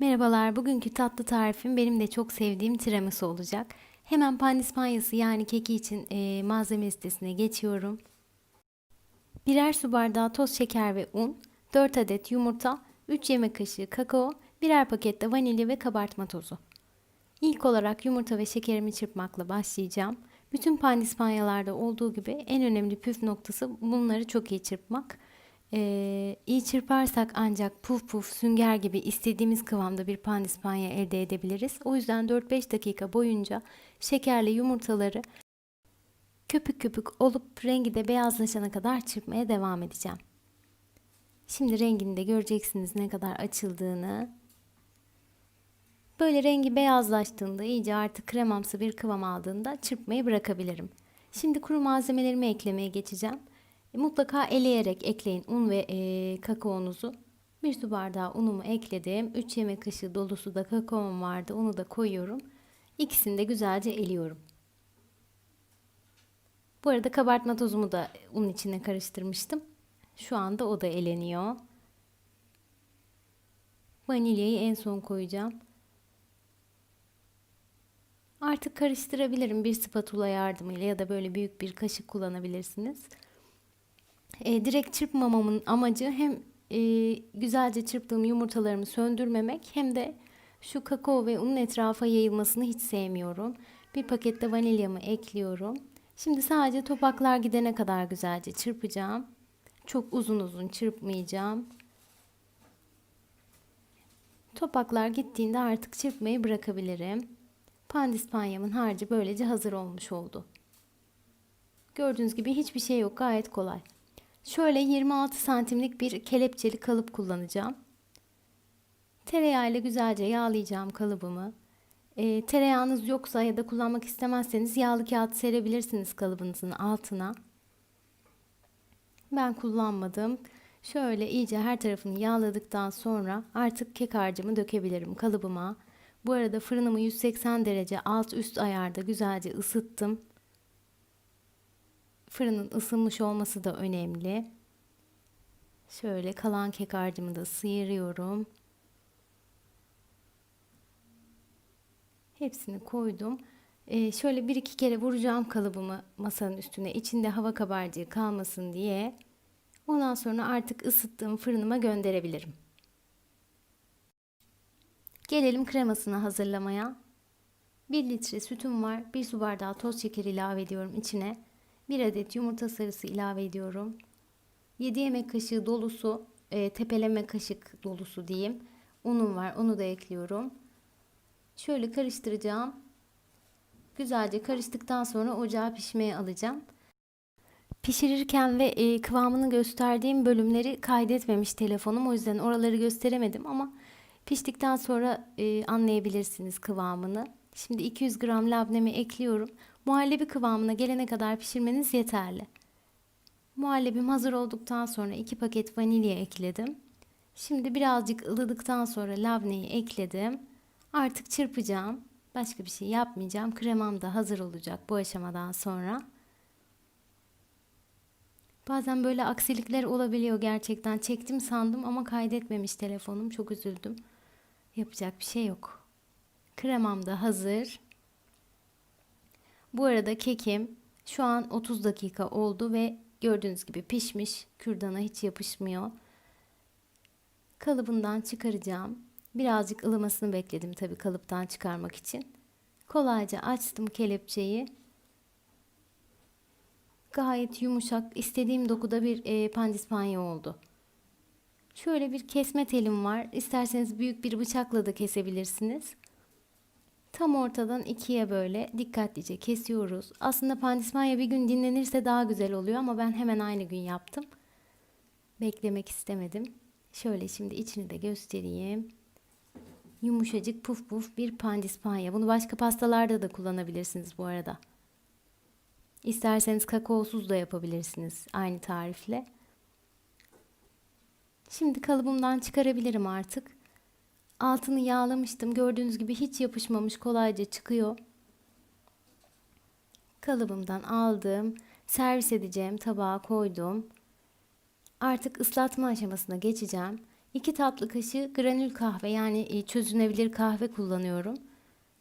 Merhabalar, bugünkü tatlı tarifim benim de çok sevdiğim tiramisu olacak. Hemen pandispanyası yani keki için e, malzeme listesine geçiyorum. Birer su bardağı toz şeker ve un, 4 adet yumurta, 3 yemek kaşığı kakao, birer paket de vanilya ve kabartma tozu. İlk olarak yumurta ve şekerimi çırpmakla başlayacağım. Bütün pandispanyalarda olduğu gibi en önemli püf noktası bunları çok iyi çırpmak. Ee, iyi çırparsak ancak puf puf sünger gibi istediğimiz kıvamda bir pandispanya elde edebiliriz. O yüzden 4-5 dakika boyunca şekerli yumurtaları köpük köpük olup rengi de beyazlaşana kadar çırpmaya devam edeceğim. Şimdi rengini de göreceksiniz ne kadar açıldığını. Böyle rengi beyazlaştığında iyice artık kremamsı bir kıvam aldığında çırpmayı bırakabilirim. Şimdi kuru malzemelerimi eklemeye geçeceğim. E, mutlaka eleyerek ekleyin un ve e, kakaonuzu. Bir su bardağı unumu ekledim. 3 yemek kaşığı dolusu da kakaom vardı. Onu da koyuyorum. İkisini de güzelce eliyorum. Bu arada kabartma tozumu da un içine karıştırmıştım. Şu anda o da eleniyor. Vanilyayı en son koyacağım. Artık karıştırabilirim bir spatula yardımıyla ya da böyle büyük bir kaşık kullanabilirsiniz. E, direkt çırpmamamın amacı hem e, güzelce çırptığım yumurtalarımı söndürmemek hem de şu kakao ve unun etrafa yayılmasını hiç sevmiyorum. Bir pakette vanilyamı ekliyorum. Şimdi sadece topaklar gidene kadar güzelce çırpacağım. Çok uzun uzun çırpmayacağım. Topaklar gittiğinde artık çırpmayı bırakabilirim. Pandispanyamın harcı böylece hazır olmuş oldu. Gördüğünüz gibi hiçbir şey yok gayet kolay. Şöyle 26 santimlik bir kelepçeli kalıp kullanacağım. Tereyağı ile güzelce yağlayacağım kalıbımı. E, tereyağınız yoksa ya da kullanmak istemezseniz yağlı kağıt serebilirsiniz kalıbınızın altına. Ben kullanmadım. Şöyle iyice her tarafını yağladıktan sonra artık kek harcımı dökebilirim kalıbıma. Bu arada fırınımı 180 derece alt üst ayarda güzelce ısıttım. Fırının ısınmış olması da önemli. Şöyle kalan kek harcımı da sıyırıyorum. Hepsini koydum. Ee, şöyle bir iki kere vuracağım kalıbımı masanın üstüne. İçinde hava kabarcığı kalmasın diye. Ondan sonra artık ısıttığım fırınıma gönderebilirim. Gelelim kremasını hazırlamaya. 1 litre sütüm var. 1 su bardağı toz şeker ilave ediyorum içine. 1 adet yumurta sarısı ilave ediyorum. 7 yemek kaşığı dolusu, e, tepeleme kaşık dolusu diyeyim. Unum var. Onu da ekliyorum. Şöyle karıştıracağım. Güzelce karıştıktan sonra ocağa pişmeye alacağım. Pişirirken ve e, kıvamını gösterdiğim bölümleri kaydetmemiş telefonum. O yüzden oraları gösteremedim ama piştikten sonra e, anlayabilirsiniz kıvamını. Şimdi 200 gram labnemi ekliyorum. Muhallebi kıvamına gelene kadar pişirmeniz yeterli. Muhallebim hazır olduktan sonra 2 paket vanilya ekledim. Şimdi birazcık ılıdıktan sonra labneyi ekledim. Artık çırpacağım. Başka bir şey yapmayacağım. Kremam da hazır olacak bu aşamadan sonra. Bazen böyle aksilikler olabiliyor gerçekten. Çektim sandım ama kaydetmemiş telefonum. Çok üzüldüm. Yapacak bir şey yok. Kremam da hazır. Bu arada kekim şu an 30 dakika oldu ve gördüğünüz gibi pişmiş. Kürdana hiç yapışmıyor. Kalıbından çıkaracağım. Birazcık ılımasını bekledim tabii kalıptan çıkarmak için. Kolayca açtım kelepçeyi. Gayet yumuşak, istediğim dokuda bir e, pandispanya oldu. Şöyle bir kesme telim var. İsterseniz büyük bir bıçakla da kesebilirsiniz. Tam ortadan ikiye böyle dikkatlice kesiyoruz. Aslında pandispanya bir gün dinlenirse daha güzel oluyor ama ben hemen aynı gün yaptım. Beklemek istemedim. Şöyle şimdi içini de göstereyim. Yumuşacık puf puf bir pandispanya. Bunu başka pastalarda da kullanabilirsiniz bu arada. İsterseniz kakaosuz da yapabilirsiniz aynı tarifle. Şimdi kalıbımdan çıkarabilirim artık. Altını yağlamıştım. Gördüğünüz gibi hiç yapışmamış kolayca çıkıyor. Kalıbımdan aldım. Servis edeceğim tabağa koydum. Artık ıslatma aşamasına geçeceğim. 2 tatlı kaşığı granül kahve yani e, çözünebilir kahve kullanıyorum.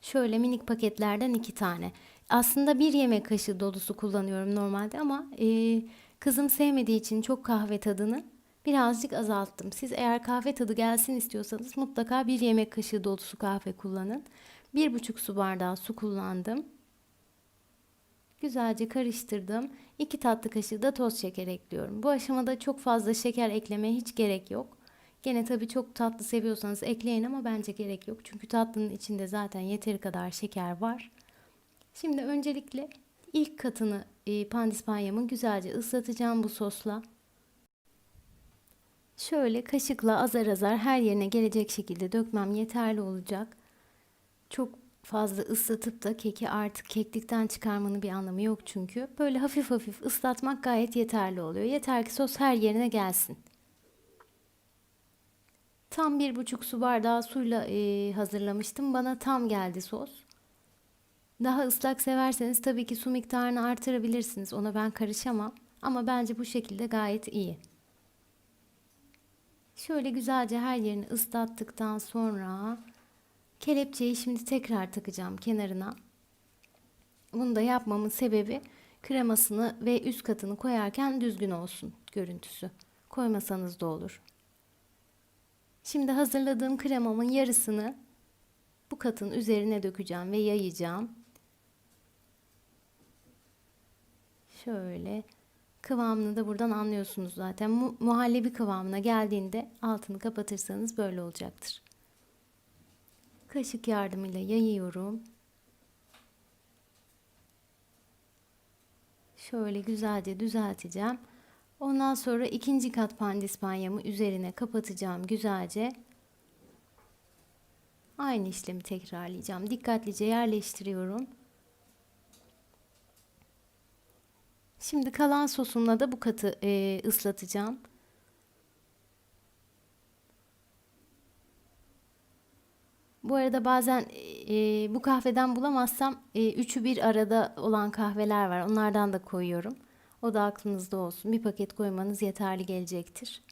Şöyle minik paketlerden 2 tane. Aslında bir yemek kaşığı dolusu kullanıyorum normalde ama e, kızım sevmediği için çok kahve tadını birazcık azalttım. Siz eğer kahve tadı gelsin istiyorsanız mutlaka bir yemek kaşığı dolusu kahve kullanın. Bir buçuk su bardağı su kullandım. Güzelce karıştırdım. 2 tatlı kaşığı da toz şeker ekliyorum. Bu aşamada çok fazla şeker eklemeye hiç gerek yok. Gene tabii çok tatlı seviyorsanız ekleyin ama bence gerek yok. Çünkü tatlının içinde zaten yeteri kadar şeker var. Şimdi öncelikle ilk katını e, pandispanyamın güzelce ıslatacağım bu sosla. Şöyle kaşıkla azar azar her yerine gelecek şekilde dökmem yeterli olacak. Çok fazla ıslatıp da keki artık keklikten çıkarmanın bir anlamı yok çünkü. Böyle hafif hafif ıslatmak gayet yeterli oluyor. Yeter ki sos her yerine gelsin. Tam bir buçuk su bardağı suyla e, hazırlamıştım. Bana tam geldi sos. Daha ıslak severseniz tabii ki su miktarını artırabilirsiniz. Ona ben karışamam. Ama bence bu şekilde gayet iyi. Şöyle güzelce her yerini ıslattıktan sonra kelepçeyi şimdi tekrar takacağım kenarına. Bunu da yapmamın sebebi kremasını ve üst katını koyarken düzgün olsun görüntüsü. Koymasanız da olur. Şimdi hazırladığım kremamın yarısını bu katın üzerine dökeceğim ve yayacağım. Şöyle kıvamını da buradan anlıyorsunuz zaten. Mu muhallebi kıvamına geldiğinde altını kapatırsanız böyle olacaktır. Kaşık yardımıyla yayıyorum. Şöyle güzelce düzelteceğim. Ondan sonra ikinci kat pandispanyamı üzerine kapatacağım güzelce. Aynı işlemi tekrarlayacağım. Dikkatlice yerleştiriyorum. Şimdi kalan sosumla da bu katı e, ıslatacağım. Bu arada bazen e, bu kahveden bulamazsam e, üçü bir arada olan kahveler var. Onlardan da koyuyorum. O da aklınızda olsun. Bir paket koymanız yeterli gelecektir.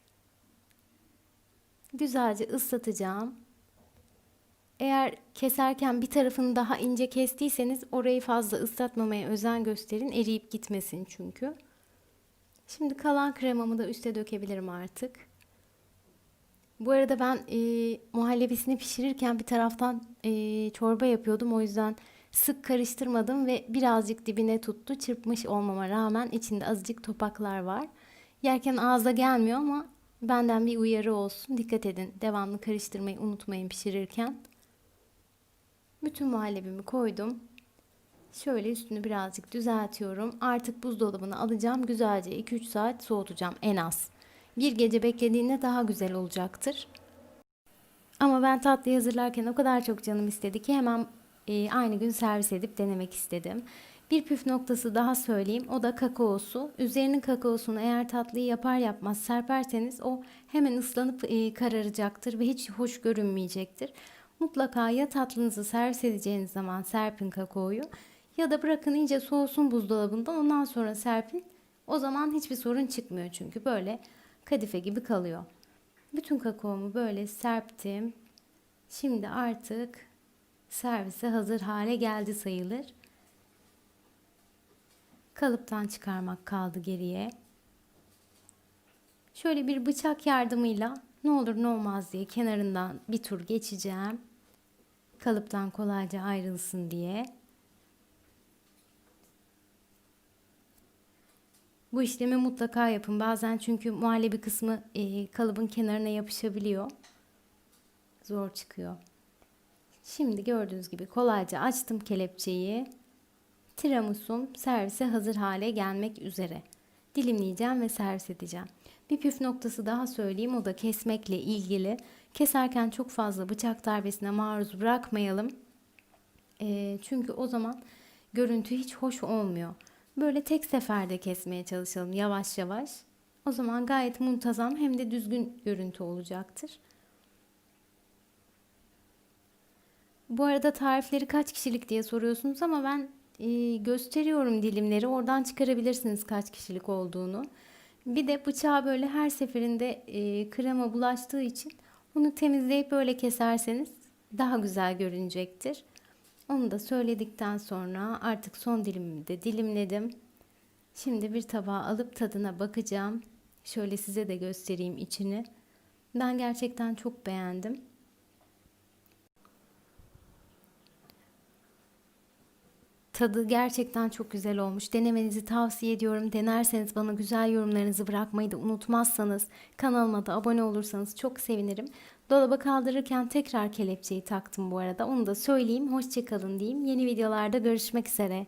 Güzelce ıslatacağım. Eğer keserken bir tarafını daha ince kestiyseniz orayı fazla ıslatmamaya özen gösterin. Eriyip gitmesin çünkü. Şimdi kalan kremamı da üste dökebilirim artık. Bu arada ben e, muhallebisini pişirirken bir taraftan e, çorba yapıyordum. O yüzden sık karıştırmadım ve birazcık dibine tuttu. Çırpmış olmama rağmen içinde azıcık topaklar var. Yerken ağza gelmiyor ama benden bir uyarı olsun. Dikkat edin. Devamlı karıştırmayı unutmayın pişirirken. Bütün muhallebimi koydum. Şöyle üstünü birazcık düzeltiyorum. Artık buzdolabına alacağım. Güzelce 2-3 saat soğutacağım en az. Bir gece beklediğinde daha güzel olacaktır. Ama ben tatlıyı hazırlarken o kadar çok canım istedi ki hemen e, aynı gün servis edip denemek istedim. Bir püf noktası daha söyleyeyim. O da kakaosu. Üzerinin kakaosunu eğer tatlıyı yapar yapmaz serperseniz o hemen ıslanıp e, kararacaktır ve hiç hoş görünmeyecektir. Mutlaka ya tatlınızı servis edeceğiniz zaman serpin kakaoyu ya da bırakın iyice soğusun buzdolabında ondan sonra serpin. O zaman hiçbir sorun çıkmıyor çünkü böyle kadife gibi kalıyor. Bütün kakaomu böyle serptim. Şimdi artık servise hazır hale geldi sayılır. Kalıptan çıkarmak kaldı geriye. Şöyle bir bıçak yardımıyla ne olur ne olmaz diye kenarından bir tur geçeceğim. Kalıptan kolayca ayrılsın diye. Bu işlemi mutlaka yapın. Bazen çünkü muhallebi kısmı e, kalıbın kenarına yapışabiliyor. Zor çıkıyor. Şimdi gördüğünüz gibi kolayca açtım kelepçeyi. Tiramisum servise hazır hale gelmek üzere. Dilimleyeceğim ve servis edeceğim. Bir püf noktası daha söyleyeyim o da kesmekle ilgili. Keserken çok fazla bıçak darbesine maruz bırakmayalım. E, çünkü o zaman görüntü hiç hoş olmuyor. Böyle tek seferde kesmeye çalışalım yavaş yavaş. O zaman gayet muntazam hem de düzgün görüntü olacaktır. Bu arada tarifleri kaç kişilik diye soruyorsunuz ama ben e, gösteriyorum dilimleri. Oradan çıkarabilirsiniz kaç kişilik olduğunu. Bir de bıçağı böyle her seferinde e, krema bulaştığı için onu temizleyip böyle keserseniz daha güzel görünecektir. Onu da söyledikten sonra artık son dilimimi de dilimledim. Şimdi bir tabağa alıp tadına bakacağım. Şöyle size de göstereyim içini. Ben gerçekten çok beğendim. Tadı gerçekten çok güzel olmuş. Denemenizi tavsiye ediyorum. Denerseniz bana güzel yorumlarınızı bırakmayı da unutmazsanız, kanalıma da abone olursanız çok sevinirim. Dolaba kaldırırken tekrar kelepçeyi taktım bu arada. Onu da söyleyeyim. Hoşçakalın diyeyim. Yeni videolarda görüşmek üzere.